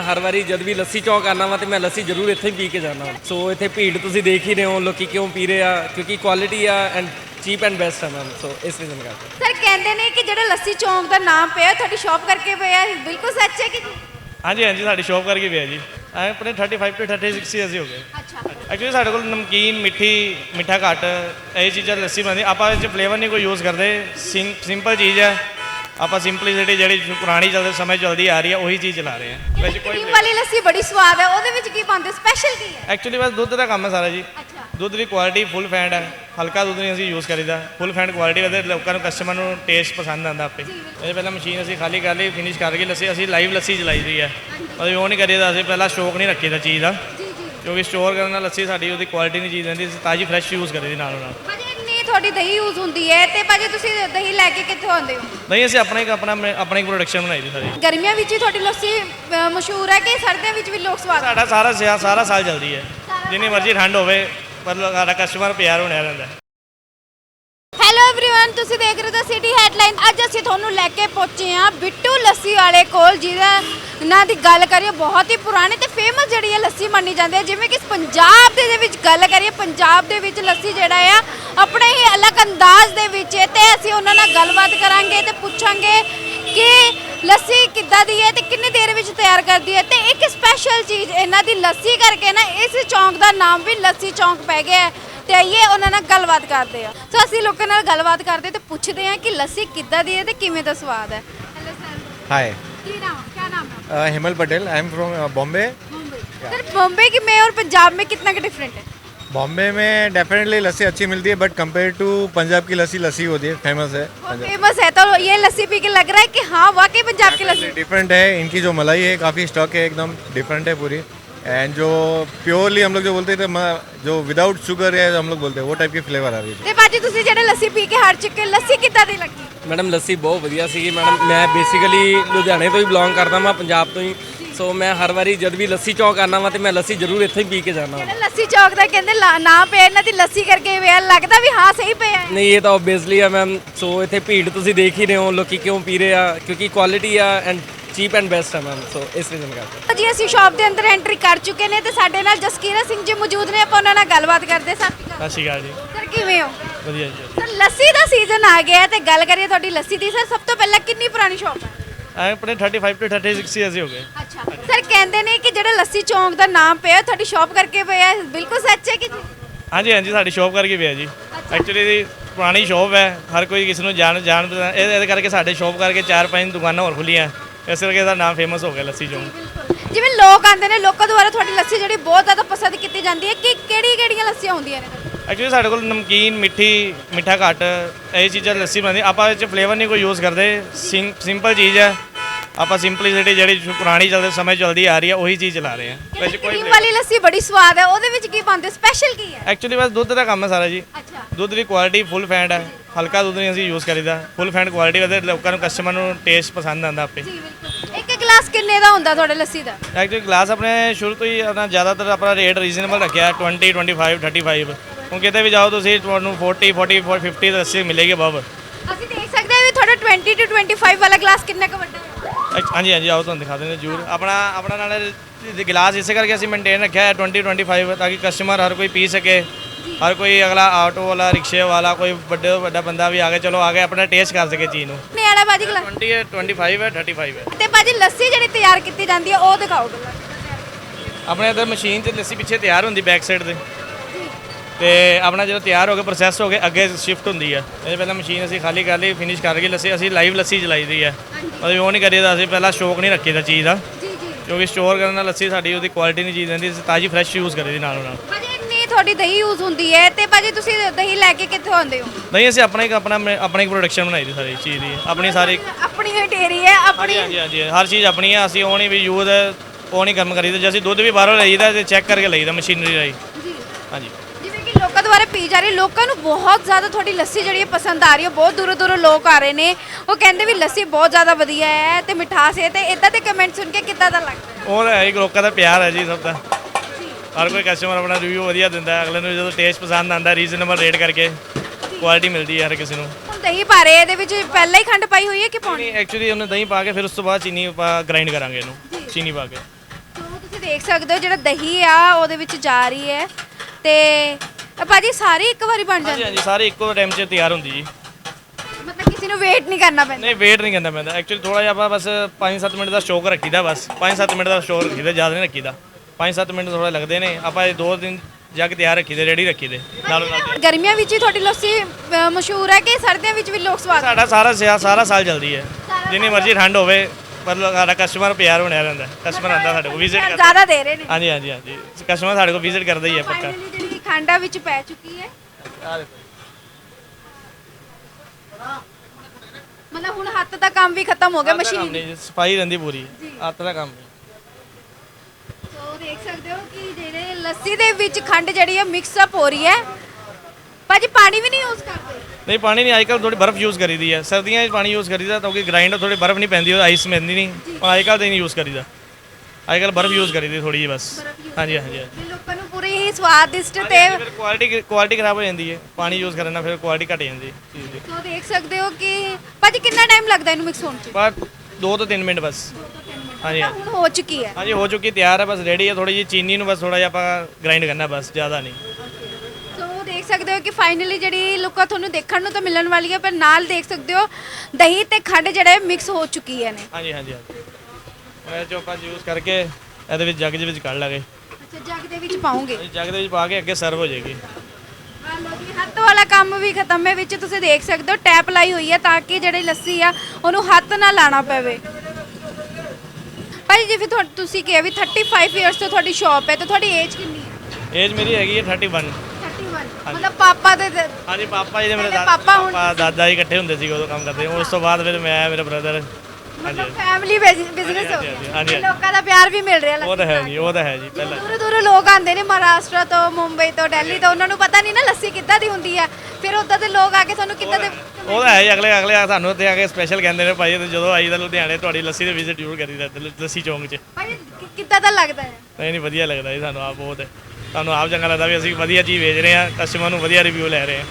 ਮੈਂ ਹਰ ਵਾਰੀ ਜਦ ਵੀ ਲੱਸੀ ਚੌਕ ਆਉਂਦਾ ਵਾਂ ਤੇ ਮੈਂ ਲੱਸੀ ਜ਼ਰੂਰ ਇੱਥੇ ਹੀ ਪੀ ਕੇ ਜਾਂਦਾ ਸੋ ਇੱਥੇ ਭੀੜ ਤੁਸੀਂ ਦੇਖ ਹੀ ਰਹੇ ਹੋ ਲੋਕੀ ਕਿਉਂ ਪੀ ਰਹੇ ਆ? ਕਿਉਂਕਿ ਕੁਆਲਿਟੀ ਆ ਐਂਡ ਚੀਪ ਐਂਡ ਬੈਸਟ ਆ ਮੈਮ। ਸੋ ਇਸ ਰੀਜ਼ਨ ਕਰਕੇ। ਸਰ ਕਹਿੰਦੇ ਨੇ ਕਿ ਜਿਹੜਾ ਲੱਸੀ ਚੌਂਕ ਦਾ ਨਾਮ ਪਿਆ ਤੁਹਾਡੀ ਸ਼ਾਪ ਕਰਕੇ ਪਿਆ ਬਿਲਕੁਲ ਸੱਚ ਹੈ ਕਿ ਹਾਂਜੀ ਹਾਂਜੀ ਸਾਡੀ ਸ਼ੌਪ ਕਰਕੇ ਹੈ ਜੀ। ਐ ਆਪਣੇ 35 ਤੋਂ 30 60 ਅਸੀਂ ਹੋ ਗਏ। ਅੱਛਾ। ਐਕਚੁਅਲੀ ਸਾਡੇ ਕੋਲ ਨਮਕੀਨ ਮਿੱਠੀ ਮਿੱਠਾ ਘੱਟ ਇਹ ਚੀਜ਼ਾਂ ਲੱਸੀ ਬਣਦੀ ਆਪਾਂ ਇਹ 'ਚ ਫਲੇਵਰ ਨਹੀਂ ਕੋਈ ਯੂਜ਼ ਕਰਦੇ। ਸਿੰਪਲ ਚੀਜ਼ ਹੈ। ਆਪਾਂ ਸਿੰਪਲਿਸਿਟੀ ਜਿਹੜੀ ਪੁਰਾਣੀ ਚੱਲਦੇ ਸਮੇਂ ਚੱਲਦੀ ਆ ਰਹੀ ਹੈ ਉਹੀ ਚੀਜ਼ ਚਲਾ ਰਹੇ ਹਾਂ ਵਿੱਚ ਕੋਈ ਕਰੀਮ ਵਾਲੀ ਲੱਸੀ ਬੜੀ ਸਵਾਦ ਹੈ ਉਹਦੇ ਵਿੱਚ ਕੀ ਪਾਉਂਦੇ? ਸਪੈਸ਼ਲ ਕੀ ਹੈ ਐਕਚੁਅਲੀ ਬਸ ਦੁੱਧ ਦਾ ਕੰਮ ਹੈ ਸਾਰਾ ਜੀ। ਅੱਛਾ। ਦੁੱਧ ਦੀ ਕੁਆਲਿਟੀ ਫੁੱਲ ਫੈਟ ਹੈ ਹਲਕਾ ਦੁੱਧ ਨਹੀਂ ਅਸੀਂ ਯੂਜ਼ ਕਰੀਦਾ। ਫੁੱਲ ਫੈਟ ਕੁਆਲਿਟੀ ਉਹਦੇ ਲੋਕਾਂ ਨੂੰ ਕਸਟਮਰ ਨੂੰ ਟੇਸਟ ਪਸੰਦ ਆਉਂਦਾ ਆਪੇ। ਇਹ ਪਹਿਲਾਂ ਮਸ਼ੀਨ ਅਸੀਂ ਖਾਲੀ ਕਰ ਲਈ ਫਿਨਿਸ਼ ਕਰ ਗਏ ਲੱਸੀ ਅਸੀਂ ਲਾਈਵ ਲੱਸੀ ਚਲਾਈ ਦੀ ਹੈ ਅਸੀਂ ਉਹ ਨਹੀਂ ਕਰੀਦਾ ਅਸੀਂ ਪਹਿਲਾਂ ਸ਼ੌਕ ਨਹੀਂ ਰੱਖੀਦਾ ਚੀਜ਼ ਦਾ। ਜੀ ਜੀ। ਕਿਉਂਕਿ ਸਟੋਰ ਕਰਨ ਨਾਲ ਲੱਸੀ ਸਾਡੀ ਉਹਦੀ ਕੁਆਲਿਟੀ ਨਹੀਂ ਚੀਜ਼ ਰਹਿੰਦੀ ਅਸੀਂ ਤਾਜ਼ੀ ਫਰੈਸ਼ ਯੂਜ਼ ਕਰੀਦੀ ਨਾਲ ਨਾਲ ਤੁਹਾਡੀ ਦਹੀਂ ਯੂਜ਼ ਹੁੰਦੀ ਹੈ ਤੇ ਭਾਜੀ ਤੁਸੀਂ ਦਹੀਂ ਲੈ ਕੇ ਕਿੱਥੋਂ ਆਉਂਦੇ ਹੋ ਨਹੀਂ ਅਸੀਂ ਆਪਣਾ ਹੀ ਆਪਣਾ ਆਪਣੀ ਪ੍ਰੋਡਕਸ਼ਨ ਬਣਾਈ ਦੀ ਸਾਰੀ ਗਰਮੀਆਂ ਵਿੱਚ ਹੀ ਤੁਹਾਡੀ ਲੱਸੀ ਅ, ਮਸ਼ਹੂਰ ਹੈ ਕਿ ਸਰਦੀਆਂ ਵਿੱਚ ਵੀ ਲੋਕ ਸਵਾਦ ਸਾਡਾ ਸਾਰਾ ਸਿਆ- ਸਾਰਾ ਸਾਲ ਚੱਲਦੀ ਹੈ ਜਿੰਨੀ ਮਰਜ਼ੀ ਠੰਡ ਹੋਵੇ ਪਰ ਸਾਡਾ ਕਸਟਮਰ ਪਿਆਰ ਬਣਿਆ ਰਹਿੰਦਾ ਹੈ। ਹੈਲੋ एवरीवन ਤੁਸੀਂ ਦੇਖ ਰਹੇ ਹੋ ਸਿਟੀ ਹੈਡਲਾਈਨ ਅੱਜ ਅਸੀਂ ਤੁਹਾਨੂੰ ਲੈ ਕੇ ਪਹੁੰਚੇ ਹਾਂ ਬਿੱਟੂ ਲੱਸੀ ਵਾਲੇ ਕੋਲ, ਜਿਹਦਾ ਨਾਂ ਦੀ ਗੱਲ ਕਰੀਏ, ਬਹੁਤ ਹੀ ਪੁਰਾਣੀ ਤੇ ਫੇਮਸ ਜਿਹੜੀ ਹੈ ਲੱਸੀ ਮੰਨੀ ਜਾਂਦੀ ਹੈ। ਜਿਵੇਂ ਕਿ ਪੰਜਾਬ ਦੇ ਦੇ ਵਿੱਚ ਗੱਲ ਕਰੀਏ, ਪੰਜਾਬ ਦੇ ਵਿੱਚ ਲੱਸੀ ਜਿਹੜਾ ਆ, ਆਪਣੇ ਹੀ ਅਲੱਗ ਅੰਦਾਜ਼ ਦੇ ਵਿੱਚ ਹੈ ਤੇ ਅਸੀਂ ਉਹਨਾਂ ਨਾਲ ਗੱਲਬਾਤ ਕਰਾਂਗੇ ਤੇ ਪੁੱਛਾਂਗੇ ਕਿ ਲੱਸੀ ਕਿੱਦਾਂ ਦੀ ਹੈ ਤੇ ਕਿੰਨੀ ਦੇਰ ਵਿੱਚ ਤਿਆਰ ਕਰਦੀ ਹੈ। ਤੇ ਇੱਕ ਸਪੈਸ਼ਲ ਚੀਜ਼ ਇਹਨਾਂ ਦੀ ਲੱਸੀ ਕਰਕੇ ਨਾ, ਇਸ ਚੌਂਕ ਦਾ ਨਾਮ ਵੀ ਲੱਸੀ ਚੌਂਕ ਪੈ ਗਿਆ ਹੈ। ਤੇ ਆਈਏ ਉਹਨਾਂ ਨਾਲ ਗੱਲਬਾਤ ਕਰਦੇ ਆ ਸੋ ਅਸੀਂ ਲੋਕਾਂ ਨਾਲ ਗੱਲਬਾਤ ਕਰਦੇ ਤੇ ਪੁੱਛਦੇ ਆ ਕਿ ਲੱਸੀ ਕਿੱਦਾਂ ਦੀ ਹੈ ਤੇ ਕਿਵੇਂ ਦਾ ਸਵਾਦ ਹੈ ਹੈਲੋ ਸਰ हाय ਕੀ ਨਾਮ ਕੀ ਨਾਮ ਹੈ uh, Hemal Patel I am from Bombay Mumbai sir Bombay की में और पंजाब में कितना का डिफरेंट है बॉम्बे में डेफिनेटली लस्सी अच्छी मिलती है बट कंपेयर टू पंजाब की लस्सी लस्सी होती है फेमस है बहुत फेमस है तो ये लस्सी पी के लग रहा है कि हाँ वाकई पंजाब की लस्सी डिफरेंट है इनकी जो मलाई है काफ़ी स्टॉक है एकदम डिफरेंट है पूरी एंड जो प्योरली हम लोग जो बोलते थे म- जो विदाउट शुगर है जो हम लोग बोलते हैं वो टाइप की फ्लेवर आ रही है ਤੇ ਬਾਜੀ ਤੁਸੀਂ ਜਿਹੜੇ ਲੱਸੀ ਪੀ ਕੇ ਹਾਰ ਚੁੱਕੇ ਲੱਸੀ ਕਿੱਦਾਂ ਦੀ ਲੱਗੀ ਮੈਡਮ ਲੱਸੀ ਬਹੁਤ ਵਧੀਆ ਸੀਗੀ ਮੈਡਮ ਮੈਂ ਬੇਸਿਕਲੀ ਲੁਧਿਆਣੇ ਤੋਂ ਹੀ ਬਿਲੋਂਗ ਕਰਦਾ ਵਾਂ ਪੰਜਾਬ ਤੋਂ ਹੀ ਸੋ ਮੈਂ ਹਰ ਵਾਰੀ ਜਦ ਵੀ ਲੱਸੀ ਚੌਕ ਆਉਂਦਾ ਵਾਂ ਤੇ ਮੈਂ ਲੱਸੀ ਜ਼ਰੂਰ ਇੱਥੇ ਹੀ ਪੀ ਕੇ ਜਾਂਦਾ ਜਿਹੜਾ ਲੱਸੀ ਚੌਕ ਦਾ ਕਹਿੰਦੇ ਲਾ- ਨਾਂ ਪਿਆ ਇਹਨਾਂ ਦੀ ਲੱਸੀ ਕਰਕੇ ਪਿਆ ਲੱਗਦਾ ਵੀ ਹਾਂ ਸਹੀ ਪਿਆ ਹੈ ਨਹੀਂ ਇਹ ਤਾਂ ਓਬਵੀਅਸਲੀ ਆ ਮੈਮ ਸੋ ਇੱਥੇ ਭੀੜ ਤੁਸੀਂ ਦੇਖ ਹੀ ਰਹੇ ਹੋ ਲੋਕੀ ਕਿਉਂ ਪੀ ਰਹੇ ਆ ਕਿਉਂਕਿ ਕੁਆਲਿਟੀ ਆ ਐਂਡ ਚੀਪ ਐਂਡ ਬੈਸਟ ਆ ਮੈਮ ਸੋ ਇਸ ਰੀਜ਼ਨ ਕਰਕੇ। ਜੀ ਅਸੀਂ ਸ਼ਾਪ ਦੇ ਅੰਦਰ ਐਂਟਰੀ ਕਰ ਚੁੱਕੇ ਨੇ ਤੇ ਸਾਡੇ ਨਾਲ ਜਸਕੀਰਾ ਸਿੰਘ ਜੀ ਮੌਜੂਦ ਨੇ ਆਪਾਂ ਉਹਨਾਂ ਨਾਲ ਗੱਲਬਾਤ ਕਰਦੇ ਸਤਿ ਸ਼੍ਰੀ ਅਕਾਲ। ਸਤਿ ਸ਼੍ਰੀ ਅਕਾਲ ਜੀ। ਸਰ ਕਿਵੇਂ ਹੋ? ਵਧੀਆ ਜੀ ਸਰ ਲੱਸੀ ਦਾ ਸੀਜ਼ਨ ਆ ਗਿਆ ਹੈ ਤੇ ਗੱਲ ਕਰੀਏ ਤੁਹਾਡੀ ਲੱਸੀ ਦੀ ਸਰ ਸਭ ਤੋਂ ਪਹਿਲਾਂ ਕਿੰਨੀ ਪੁਰਾਣੀ ਸ਼ਾਪ ਹੈ? ਐ ਆਪਣੇ 35 ਤੋਂ 30 60 ਅਸੀਂ ਹੋ ਗਏ। ਅੱਛਾ। ਸਰ ਕਹਿੰਦੇ ਨੇ ਕਿ ਜਿਹੜਾ ਲੱਸੀ ਚੌਂਕ ਦਾ ਨਾਮ ਪਿਆ ਤੁਹਾਡੀ ਸ਼ਾਪ ਕਰਕੇ ਪਿਆ ਬਿਲਕੁਲ ਸੱਚ ਹੈ ਕਿ ਜੀ ਹਾਂਜੀ ਹਾਂਜੀ ਸਾਡੀ ਸ਼ੌਪ ਕਰਕੇ ਹੈ ਜੀ। ਐਕਚੁਅਲੀ ਦੀ ਪੁਰਾਣੀ ਸ਼ੌਪ ਹੈ। ਹਰ ਕੋਈ ਕਿਸੇ ਨੂੰ ਜਾਣ ਜਾਣ ਪਛਾਣ- ਇਹ- ਇਹਦੇ ਕਰਕੇ ਸਾਡੇ ਸ਼ੌਪ ਕਰਕੇ ਚਾਰ ਪੰਜ ਦੁਕਾਨਾਂ ਹੋਰ ਖੁੱਲੀਆਂ। ਇਸ ਕਰਕੇ ਇਹਦਾ ਨਾਮ ਫੇਮਸ ਹੋ ਗਿਆ ਲੱਸੀ ਚੌਂਕ। ਜਿਵੇਂ ਲੋਕ ਆਉਂਦੇ ਨੇ ਲੋਕਾਂ ਦੁਆਰਾ ਤੁਹਾਡੀ ਲੱਸੀ ਜਿਹੜੀ ਬਹੁਤ ਜ਼ਿਆਦਾ ਪਸੰਦ ਕੀਤੀ ਜਾਂਦੀ ਹੈ ਕਿ ਕਿਹੜੀ ਕਿਹੜੀਆਂ ਲੱਸੀਆਂ ਹੁੰਦੀਆਂ ਨੇ? ਐਕਚੁਅਲੀ ਸਾਡੇ ਕੋਲ ਨਮਕੀਨ ਮਿੱਠੀ ਮਿੱਠਾ ਘੱਟ ਇਹ ਚੀਜ਼ਾਂ ਲੱਸੀ ਬਣਦੀ ਆਪਾਂ ਇਹ 'ਚ ਫਲੇਵਰ ਨਹੀਂ ਕੋਈ ਯੂਜ਼ ਕਰਦੇ। ਸਿੰਪਲ ਚੀਜ਼ ਹੈ। ਆਪਾਂ ਸਿੰਪਲਿਸਿਟੀ ਜਿਹੜੀ ਪੁਰਾਣੀ ਚੱਲਦੇ ਸਮੇਂ ਚੱਲਦੀ ਆ ਰਹੀ ਹੈ ਉਹੀ ਚੀਜ਼ ਚਲਾ ਰਹੇ ਹਾਂ ਵਿੱਚ ਕੋਈ ਕਰੀਮ ਵਾਲੀ ਲੱਸੀ ਬੜੀ ਸਵਾਦ ਹੈ ਉਹਦੇ ਵਿੱਚ ਕੀ ਪਾਉਂਦੇ ਸਪੈਸ਼ਲ ਕੀ ਹੈ? ਐਕਚੁਅਲੀ ਬਸ ਦੁੱਧ ਦਾ ਕੰਮ ਹੈ ਸਾਰਾ ਜੀ। ਅੱਛਾ। ਦੁੱਧ ਦੀ ਕੁਆਲਿਟੀ ਫੁੱਲ ਫੈਟ ਹੈ। ਹਲਕਾ ਦੁੱਧ ਨਹੀਂ ਅਸੀਂ ਯੂਜ਼ ਕਰੀਦਾ। ਫੁੱਲ ਫੈਟ ਕੁਆਲਿਟੀ ਉਹਦੇ ਲੋਕਾਂ ਨੂੰ ਕਸਟਮਰ ਨੂੰ ਟੇਸਟ ਪਸੰਦ ਆਉਂਦਾ ਆਪੇ। ਜੀ ਬਿਲਕੁਲ। ਇੱਕ ਗਲਾਸ ਕਿੰਨੇ ਦਾ ਹੁੰਦਾ ਤੁਹਾਡੇ ਲੱਸੀ ਦਾ? ਐਕਚੁਅਲੀ ਗਲਾਸ ਆਪਣੇ ਸ਼ੁਰੂ ਤੋਂ ਹੀ ਆਪਣਾ ਜ਼ਿਆਦਾਤਰ ਆਪਣਾ ਰੇਟ ਰੀਜ਼ਨੇਬਲ ਰੱਖਿਆ 20 25 35 ਹੁਣ ਕਿਤੇ ਵੀ ਜਾਓ ਤੁਸੀਂ ਤੁਹਾਨੂੰ 40 40 50 ਦਾ ਲੱਸੀ ਮਿਲੇਗੀ ਬਬ ਅਸੀਂ ਦੇਖ ਸਕਦੇ ਹਾਂ ਵੀ ਤੁਹਾਡਾ 20 ਤੋਂ 25 ਵਾਲਾ ਗਲਾਸ ਕਿੰਨਾ ਕੁ ਵੱਡਾ ਹੈ। ਹਾਂਜੀ ਹਾਂਜੀ ਆਓ ਤੁਹਾਨੂੰ ਦਿਖਾ ਦਿੰਦੇ ਜੂਰ ਆਪਣਾ ਆਪਣਾ ਨਾਲ ਗਲਾਸ ਇਸੇ ਕਰਕੇ ਅਸੀਂ ਮੇਨਟੇਨ ਰੱਖਿਆ ਹੈ 20 25 ਤਾਂ ਕਿ ਕਸਟਮਰ ਹਰ ਕੋਈ ਪੀ ਸਕੇ। ਹਰ ਕੋਈ ਅਗਲਾ ਆਟੋ ਵਾਲਾ ਰਿਕਸ਼ੇ ਵਾਲਾ ਕੋਈ ਵੱਡੇ ਤੋਂ ਵੱਡਾ ਬੰਦਾ ਵੀ ਆ ਕੇ ਚਲੋ ਆ ਕੇ ਆਪਣਾ ਟੇਸਟ ਕਰ ਸਕੇ ਚੀਜ਼ ਨੂੰ। ਨੇ ਵਾਲਾ ਬਾਜੀ ਗਲਾਸ 20 ਹੈ 25 ਹੈ 35 ਹੈ। ਤੇ ਬਾਜੀ ਲੱਸੀ ਜਿਹੜੀ ਤਿਆਰ ਕੀਤੀ ਜਾਂਦੀ ਹੈ ਉਹ ਦਿਖਾਓ। ਗਲਾਸ ਆਪਣੇ ਇਧਰ ਮਸ਼ੀਨ 'ਚ ਲੱਸੀ ਪਿੱਛੇ ਤਿਆਰ ਹੁੰਦੀ ਬੈਕ ਸਾਈਡ ਤੇ। ਤੇ ਆਪਣਾ ਜਦੋਂ ਤਿਆਰ ਹੋ ਕੇ ਪ੍ਰੋਸੈਸ ਹੋ ਕੇ ਅੱਗੇ ਸ਼ਿਫਟ ਹੁੰਦੀ ਹੈ ਇਹ ਪਹਿਲਾਂ ਮਸ਼ੀਨ ਅਸੀਂ ਖਾਲੀ ਕਰ ਲਈ ਫਿਨਿਸ਼ ਕਰ ਕੇ ਲੱਸੀ ਅਸੀਂ ਲਾਈਵ ਲੱਸੀ ਚਲਾਈ ਦੀ ਹੈ ਮਤਲਬ ਉਹ ਨਹੀਂ ਕਰੀਦਾ ਅਸੀਂ ਪਹਿਲਾਂ ਸ਼ੌਕ ਨਹੀਂ ਰੱਖੀਦਾ ਚੀਜ਼ ਦਾ। ਕਿਉਂਕਿ ਸਟੋਰ ਕਰਨ ਨਾਲ ਲੱਸੀ ਸਾਡੀ ਉਹਦੀ ਕੁਆਲਿਟੀ ਨਹੀਂ ਚੀਜ਼ ਰਹਿੰਦੀ ਅਸੀਂ ਤਾਜ਼ੀ ਫਰੈਸ਼ ਯੂਜ਼ ਕਰੀਦੀ ਨਾਲ ਨਾਲ। ਭਾਜੀ ਇੰਨੀ ਤੁਹਾਡੀ ਦਹੀਂ ਯੂਜ਼ ਹੁੰਦੀ ਹੈ ਤੇ ਭਾਜੀ ਤੁਸੀਂ ਦਹੀਂ ਲੈ ਕੇ ਕਿੱਥੋਂ ਆਉਂਦੇ ਹੋ? ਨਹੀਂ ਅਸੀਂ ਆਪਣਾ ਹੀ ਆਪਣਾ ਆਪਣੀ ਪ੍ਰੋਡਕਸ਼ਨ ਬਣਾਈ ਦੀ ਸਾਰੀ ਚੀਜ਼ ਦੀ। ਆਪਣੀ ਸਾਰੀ ਆਪਣੀ ਹੀ ਡੇਰੀ ਹੈ ਆਪਣੀ ਹਾਂਜੀ ਹਾਂਜੀ ਹਰ ਚੀਜ਼ ਆਪਣੀ ਹੈ ਅਸੀਂ ਉਹ ਨਹੀਂ ਵੀ ਯੂਜ਼ ਉਹ ਨਹੀਂ ਕੰਮ ਕਰੀਦਾ। ਜੇ ਅਸੀਂ ਦੁੱਧ ਵੀ ਬਾਹਰੋਂ ਲਈਦਾ ਤੇ ਚੈੱਕ ਕਰਕੇ ਲਈਦਾ ਮਸ਼ੀਨਰੀ ਰਾਈ ਜੀ। ਹਾਂਜੀ। ਦੁਆਰਾ ਪੀ ਜਾ ਰਹੀ ਲੋਕਾਂ ਨੂੰ ਬਹੁਤ ਜ਼ਿਆਦਾ ਤੁਹਾਡੀ ਲੱਸੀ ਜਿਹੜੀ ਹੈ ਪਸੰਦ ਆ ਰਹੀ ਹੈ ਬਹੁਤ ਦੂਰੋਂ ਦੂਰੋਂ ਲੋਕ ਆ ਰਹੇ ਨੇ। ਉਹ ਕਹਿੰਦੇ ਵੀ ਲੱਸੀ ਬਹੁਤ ਜ਼ਿਆਦਾ ਵਧੀਆ ਹੈ ਤੇ ਮਿਠਾਸ ਹੈ ਤੇ ਇਦਾਂ ਦੇ ਕਮੈਂਟ ਸੁਣ ਕੇ ਕਿੱਦਾਂ ਦਾ ਲੱਗਦਾ? ਉਹ ਤਾਂ ਹੈ ਹੀ ਲੋਕਾਂ ਦਾ ਪਿਆਰ ਹੈ ਜੀ ਸਭ ਦਾ। ਹਰ ਕੋਈ ਕਸਟਮਰ ਆਪਣਾ ਰਿਵਿਊ ਵਧੀਆ ਦਿੰਦਾ ਹੈ। ਅਗਲੇ ਨੂੰ ਜਦੋਂ ਟੇਸਟ ਪਸੰਦ ਆਉਂਦਾ ਰੀਜ਼ਨੇਬਲ ਰੇਟ ਕਰਕੇ ਕੁਆਲਿਟੀ ਮਿਲਦੀ ਹੈ ਹਰ ਕਿਸੇ ਨੂੰ। ਹੁਣ ਦਹੀਂ ਪਾ ਰਹੇ ਇਹਦੇ ਵਿੱਚ ਪਹਿਲਾਂ ਹੀ ਖੰਡ ਪਾਈ ਹੋਈ ਹੈ ਕਿ ਪਾਉਣੀ ਨਹੀਂ ਐਕਚੁਅਲੀ ਉਹਨੇ ਦਹੀਂ ਪਾ ਕੇ ਫਿਰ ਉਸ ਤੋਂ ਬਾਅਦ ਚੀਨੀ ਪਾ ਗ੍ਰਾਈਂਡ ਕਰਾਂਗੇ ਇਹਨੂੰ। ਚੀਨੀ ਪਾ ਕੇ। ਤੁਸੀਂ ਦੇਖ ਸਕਦੇ ਹੋ ਜਿਹੜਾ ਦਹੀਂ ਆ ਉਹਦੇ ਵਿੱਚ ਜਾ ਰਹੀ ਹੈ ਤੇ ਅ, ਭਾਜੀ ਸਾਰੀ ਇੱਕ ਵਾਰੀ ਬਣ ਹਾਂਜੀ ਜਾਂਦੀ। ਹਾਂਜੀ ਸਾਰੇ ਇੱਕੋ ਟਾਈਮ 'ਚ ਤਿਆਰ ਹੁੰਦੀ ਜੀ। ਮਤਲਬ ਕਿਸੇ ਨੂੰ ਵੇਟ ਨਹੀਂ ਕਰਨਾ ਪੈਂਦਾ। ਨਹੀਂ ਵੇਟ ਨਹੀਂ ਕਰਨਾ ਪੈਂਦਾ। ਐਕਚੁਅਲੀ ਥੋੜਾ ਜਿਹਾ ਆਪਾਂ ਬਸ 5-7 ਮਿੰਟ ਦਾ ਸਟੋਕ ਰੱਖੀਦਾ ਬਸ। 5-7 ਮਿੰਟ ਦਾ ਸਟੋਕ ਰੱਖੀਦਾ ਜ਼ਿਆਦਾ ਨਹੀਂ ਰੱਖੀਦਾ। 5-7 ਮਿੰਟ ਥੋੜਾ ਲੱਗਦੇ ਨੇ। ਆਪਾਂ ਇਹ ਦੋ ਦਿਨ ਜੱਗ ਤਿਆਰ ਰੱਖੀਦੇ ਰੈਡੀ ਰੱਖੀਦੇ। ਨਾਲੋਂ ਨਾਲ ਤਿਆਰ। ਗਰਮੀਆਂ ਵਿੱਚ ਹੀ ਤੁਹਾਡੀ ਲੱਸੀ ਅ, ਮਸ਼ਹੂਰ ਹੈ ਕਿ ਸਰਦੀਆਂ ਵਿੱਚ ਵੀ ਲੋਕ ਸਵਾਦ ਸਾਡਾ ਸਾਰਾ ਸਿਆ- ਸਾਰਾ ਸਾਲ ਚੱਲਦੀ ਹੈ। ਜਿੰਨੀ ਮਰਜ਼ੀ ਠੰਡ ਹੋਵੇ ਪਰ ਸਾਡਾ ਕਸਟਮਰ ਪਿਆਰ ਬਣਿਆ ਰਹਿੰਦਾ। ਕਸਟਮਰ ਆਂਦਾ ਸਾਡੇ ਕੋਲ ਵਿਜ਼ਿਟ ਕਰਦਾ। ਜ਼ਿਆਦਾ ਦੇ ਰਹੇ ਨੇ। ਹਾਂਜੀ ਹਾਂਜੀ ਹਾਂਜੀ। ਕਸਟਮਰ ਸਾਡੇ ਕੋਲ ਵਿਜ਼ਿਟ ਕਰਦਾ ਹੀ ਹੈ ਪੱਕਾ। ਫਾਈਨਲੀ ਜਿਹੜੀ ਖਾਂਡਾ ਵਿੱਚ ਪੈ ਚੁੱਕੀ ਹੈ। ਮਤਲਬ ਹੁਣ ਹੱਥ ਦਾ ਕੰਮ ਵੀ ਖਤਮ ਹੋ ਗਿਆ ਮਸ਼ੀਨ ਨਹੀਂ ਸਫ਼ਾਈ ਰਹਿੰਦੀ ਪੂਰੀ। ਹੱਥ ਦਾ ਕੰਮ ਸੋ ਦੇਖ ਸਕਦੇ ਹੋ ਕਿ ਜਿਹੜੇ ਲੱਸੀ ਦੇ ਵਿੱਚ ਖੰਡ ਜਿਹੜੀ ਹੈ ਮਿਕਸ ਅਪ ਹੋ ਰਹੀ ਹੈ। ਭਾਜੀ ਪਾਣੀ ਵੀ ਨਹੀਂ ਯੂਜ਼ ਕਰਦੇ? ਨਹੀਂ ਪਾਣੀ ਨਹੀਂ ਅੱਜਕੱਲ ਥੋੜੀ ਬਰਫ਼ ਯੂਜ਼ ਕਰੀਦੀ ਹੈ। ਸਰਦੀਆਂ 'ਚ ਪਾਣੀ ਯੂਜ਼ ਕਰੀਦਾ ਤਾਂ ਕਿ ਗ੍ਰਾਈਂਡ ਥੋੜੀ ਬਰਫ਼ ਨਹੀਂ ਪੈਂਦੀ ਉਹ ਆਈਸ ਪੈਂਦੀ ਨਹੀਂ। ਪਰ ਅੱਜਕੱਲ ਤਾਂ ਨਹੀਂ ਯੂਜ਼ ਕਰੀਦਾ। ਅੱਜਕੱਲ ਬਰਫ਼ ਯੂਜ਼ ਕਰੀਦੀ ਥੋੜੀ ਜਿਹੀ ਬਸ। ਹਾਂਜੀ ਹਾਂਜੀ ਹਾਂਜੀ। ਵੀ ਲੋਕਾਂ ਨੂੰ ਪੂਰੀ ਹੀ ਸਵਾਦਿਸ਼ਟ ਤੇ ਫਿਰ ਕੁਆਲਿਟੀ ਕੁਆਲਿਟੀ ਖਰਾਬ ਹੋ ਜਾਂਦੀ ਹੈ। ਪਾਣੀ ਯੂਜ਼ ਕਰਨ ਨਾਲ ਫਿਰ ਕੁਆਲਿਟੀ ਘਟ ਜਾਂਦੀ ਹੈ ਚੀਜ਼ ਦੀ। ਸੋ ਦੇਖ ਸਕਦੇ ਹੋ ਕਿ ਭਾਜੀ ਕਿੰਨਾ ਟਾਈਮ ਲੱਗਦਾ ਇਹਨੂੰ ਮਿਕਸ ਹੋਣ ਚ? ਬਸ 2 ਤੋਂ 3 ਮਿੰਟ ਬਸ। ਹਾਂਜੀ ਹਾਂਜੀ। ਹੁਣ ਹੋ ਚੁੱਕੀ ਹੈ। ਹਾਂਜੀ ਹੋ ਚੁੱਕੀ ਤਿਆਰ ਹੈ ਬਸ ਰੈਡੀ ਹੈ। ਥੋੜੀ ਜਿਹੀ ਚੀਨੀ ਨੂੰ ਬਸ ਥੋੜਾ ਜਿਹਾ ਆਪਾਂ ਗ੍ਰਾਈਂਡ ਕਰਨਾ ਬਸ ਜ਼ਿਆਦਾ ਨਹੀਂ। ਸੋ ਦੇਖ ਸਕਦੇ ਹੋ ਕਿ ਫਾਈਨਲੀ ਜਿਹੜੀ ਲੁੱਕਾ ਤੁਹਾਨੂੰ ਦੇਖਣ ਨੂੰ ਤਾਂ ਮਿਲਣ ਵਾਲੀ ਹੈ ਪਰ ਨਾਲ ਦੇਖ ਸਕਦੇ ਹੋ ਦਹੀਂ ਤੇ ਖੰਡ ਜਿਹੜੇ ਮਿਕਸ ਹੋ ਚੁੱਕੀ ਹੈ ਨੇ। ਹਾਂਜੀ ਹਾਂਜੀ ਹਾਂਜੀ। ਇਹ 'ਚੋਂ ਆਪਾਂ ਯੂਜ਼ ਕਰਕੇ ਇਹਦੇ ਵਿੱਚ ਜੱਗ ਦੇ ਵਿੱਚ ਕੱਢ ਲਾਂਗੇ। ਅੱਛਾ ਜੱਗ ਦੇ ਵਿੱਚ ਪਾਉਂਗੇ? ਜੱਗ ਦੇ ਵਿੱਚ ਪਾ ਕੇ ਅੱਗੇ ਸਰਵ ਹੋ ਜਾਏਗੀ। ਜੀ ਹੱਥ ਵਾਲਾ ਕੰਮ ਵੀ ਖਤਮ ਹੈ ਵਿੱਚ ਤੁਸੀਂ ਦੇਖ ਸਕਦੇ ਹੋ ਟੈਪ ਲਾਈ ਹੋਈ ਹੈ ਤਾਂ ਕਿ ਜਿਹੜੀ ਲੱਸੀ ਆ ਉਹਨੂੰ ਹੱਥ ਨਾਲ ਲਾਣਾ ਪਵੇ। ਭਾਈ ਜੀ ਫਿਰ ਤੁਹਾ- ਤੁਸੀਂ ਕਿਹਾ ਵੀ 35 ਇਅਰਸ ਤੋਂ ਤੁਹਾਡੀ ਸ਼ਾਪ ਹੈ ਤੇ ਤੁਹਾਡੀ ਏਜ ਕਿੰਨੀ ਹੈ? ਏਜ ਮੇਰੀ ਹੈਗੀ ਹੈ 31 31 ਮਤਲਬ ਪਾਪਾ ਦੇ ਦੇ- ਹਾਂਜੀ ਪਾਪਾ ਜੀ ਦੇ ਮੇਰੇ ਪਹਿਲੇ ਦਾਦਾ ਪਾਪਾ ਹੁਣ- ਪਾਪਾ ਦਾਦਾ ਜੀ ਇਕੱਠੇ ਹੁੰਦੇ ਸੀ ਉਦੋਂ ਕੰਮ ਕਰਦੇ ਉਸ ਤੋਂ ਬਾਅਦ ਫਿਰ ਮੈਂ ਮੇਰੇ ਬ੍ਰਦਰ ਮਤਲਬ ਫੈਮਿਲੀ ਬਿਜ਼ਨਸ ਹੋ ਹਾਂਜੀ, ਗਿਆ। ਹਾਂਜੀ, ਹਾਂਜੀ। ਲੋਕਾਂ ਦਾ ਪਿਆਰ ਵੀ ਮਿਲ ਰਿਹਾ ਉਹ ਤਾਂ ਹੈ ਜੀ ਉਹ ਤਾਂ ਹੈ ਜੀ ਪਹਿਲਾਂ ਦੂਰੋਂ ਦੂਰੋਂ ਲੋਕ ਆਉਂਦੇ ਨੇ ਮਹਾਰਾਸ਼ਟਰ ਤੋਂ ਮੁੰਬਈ ਤੋਂ ਦਿੱਲੀ ਤੋਂ। ਉਹਨਾਂ ਨੂੰ ਪਤਾ ਨਹੀਂ ਨਾ ਲੱਸੀ ਕਿੱਦਾਂ ਦੀ ਹੁੰਦੀ ਹੈ ਫਿਰ ਉੱਧਰ ਦੇ ਲੋਕ ਆ ਕੇ ਤੁਹਾਨੂੰ ਕਿੱਦਾਂ ਦੇ ਉਹ ਤਾਂ ਹੈ ਜੀ ਅਗਲੇ ਅਗਲੇ ਸਾਨੂੰ ਇੱਥੇ ਆ ਕੇ ਸਪੈਸ਼ਲ ਕਹਿੰਦੇ ਨੇ ਭਾਈ ਤੇ ਜਦੋਂ ਆਈ ਤਾਂ ਲੁਧਿਆਣੇ ਤੁਹਾਡੀ ਲੱਸੀ ਦੇ ਵਿਜ਼ਿਟ ਜ਼ਰੂਰ ਕਰੀਦਾ ਇੱਥੇ ਲੱਸੀ ਚੌਂਕ 'ਚ। ਭਾਈ ਕਿ- ਕਿੱਦਾਂ ਦਾ ਲੱਗਦਾ ਹੈ? ਨਹੀਂ ਨਹੀਂ ਵਧੀਆ ਲੱਗਦਾ ਜੀ ਸਾਨੂੰ ਆਪ ਬਹੁਤ। ਸਾਨੂੰ ਆਪ ਚੰਗਾ ਲੱਗਦਾ ਵੀ ਅਸੀਂ ਵਧੀਆ ਚੀਜ਼ ਵੇਚ ਰਹੇ ਹਾਂ ਕਸਟਮਰ ਨੂੰ ਵਧੀਆ ਰਿਵਿਊ ਲੈ ਰਹੇ ਹਾਂ।